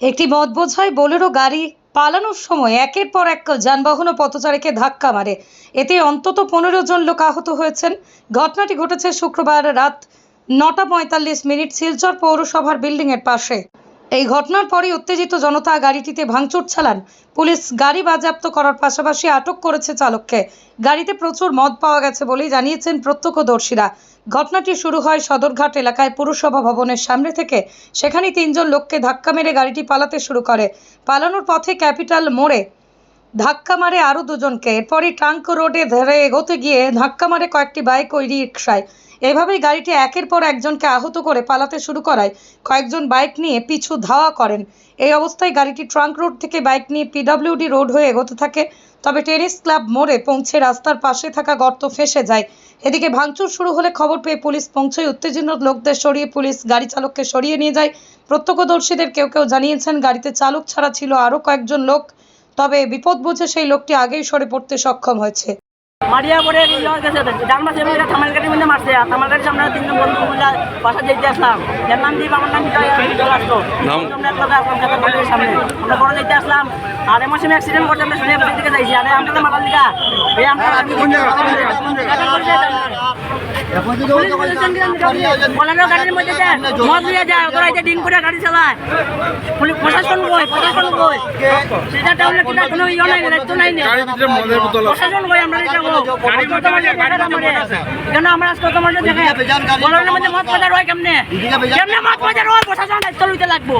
একটি মদ বোঝাই বোলেরো গাড়ি পালানোর সময় একের পর এক যানবাহন ও পথচারীকে ধাক্কা মারে। এতে অন্তত পনেরো জন লোক আহত হয়েছেন। ঘটনাটি ঘটেছে শুক্রবার রাত নটা পঁয়তাল্লিশ মিনিট শিলচর পৌরসভার বিল্ডিংয়ের পাশে। এই ঘটনার পরই উত্তেজিত জনতা গাড়িটিতে ভাঙচুর চালান। পুলিশ গাড়ি বাজেয়াপ্ত করার পাশাপাশি আটক করেছে চালককে। গাড়িতে প্রচুর মদ পাওয়া গেছে বলেই জানিয়েছেন প্রত্যক্ষদর্শীরা। ঘটনাটি শুরু হয় সদরঘাট এলাকায় পুরসভা ভবনের সামনে থেকে। সেখানে তিনজন লোককে ধাক্কা মেরে গাড়িটি পালাতে শুরু করে। পালানোর পথে ক্যাপিটাল মোড়ে ধাক্কা মারে আরও দুজনকে। এরপরই ট্রাঙ্ক রোডে ধরে এগোতে গিয়ে ধাক্কা মারে কয়েকটি বাইক ওই রিক্সায় এভাবেই গাড়িটি একের পর একজনকে আহত করে পালাতে শুরু করায়। কয়েকজন বাইক নিয়ে পিছু ধাওয়া করেন। এই অবস্থায় গাড়িটি ট্রাঙ্ক রোড থেকে বাইক নিয়ে পিডব্লিউডি রোড হয়ে এগোতে থাকে। তবে টেনিস ক্লাব মোড়ে পৌঁছে রাস্তার পাশে থাকা গর্ত ফেসে যায়। এদিকে ভাঙচুর শুরু হলে খবর পেয়ে পুলিশ পৌঁছয়। উত্তেজিত লোকদের সরিয়ে পুলিশ গাড়ি চালককে সরিয়ে নিয়ে যায়। প্রত্যক্ষদর্শীদের কেউ কেউ জানিয়েছেন, গাড়িতে চালক ছাড়া ছিল আরও কয়েকজন লোক। তবে বিপদ বুঝে সেই লোকটি আগেই সরে পড়তে সক্ষম হয়েছে। মারিয়া পরে গেছে ডান মাসে মিলে থামাল মধ্যে মারছে। সামনে তিনজন বন্ধু মিলে বাসা যেতে আসলাম। এর নাম দিয়ে আমার নাম আসলাম যাতে বাড়ির সামনে। আমরা বড় যেতে আসলাম। আর এমন সময় অ্যাক্সিডেন্ট করতে আমরা শুনে বাড়ির দিকে যাইছি আরে আমরা তো বলানো গাড়ির মধ্যে চালায় প্রশাসন কই সেটা কিনা ইয়ে নাই দায়িত্ব নাই প্রশাসন আমরা কেন আমরা আজকে তোমার দেখে কেমনে? কেমনে মদ বাজার হয় প্রশাসন দায়িত্ব লইতে লাগবো।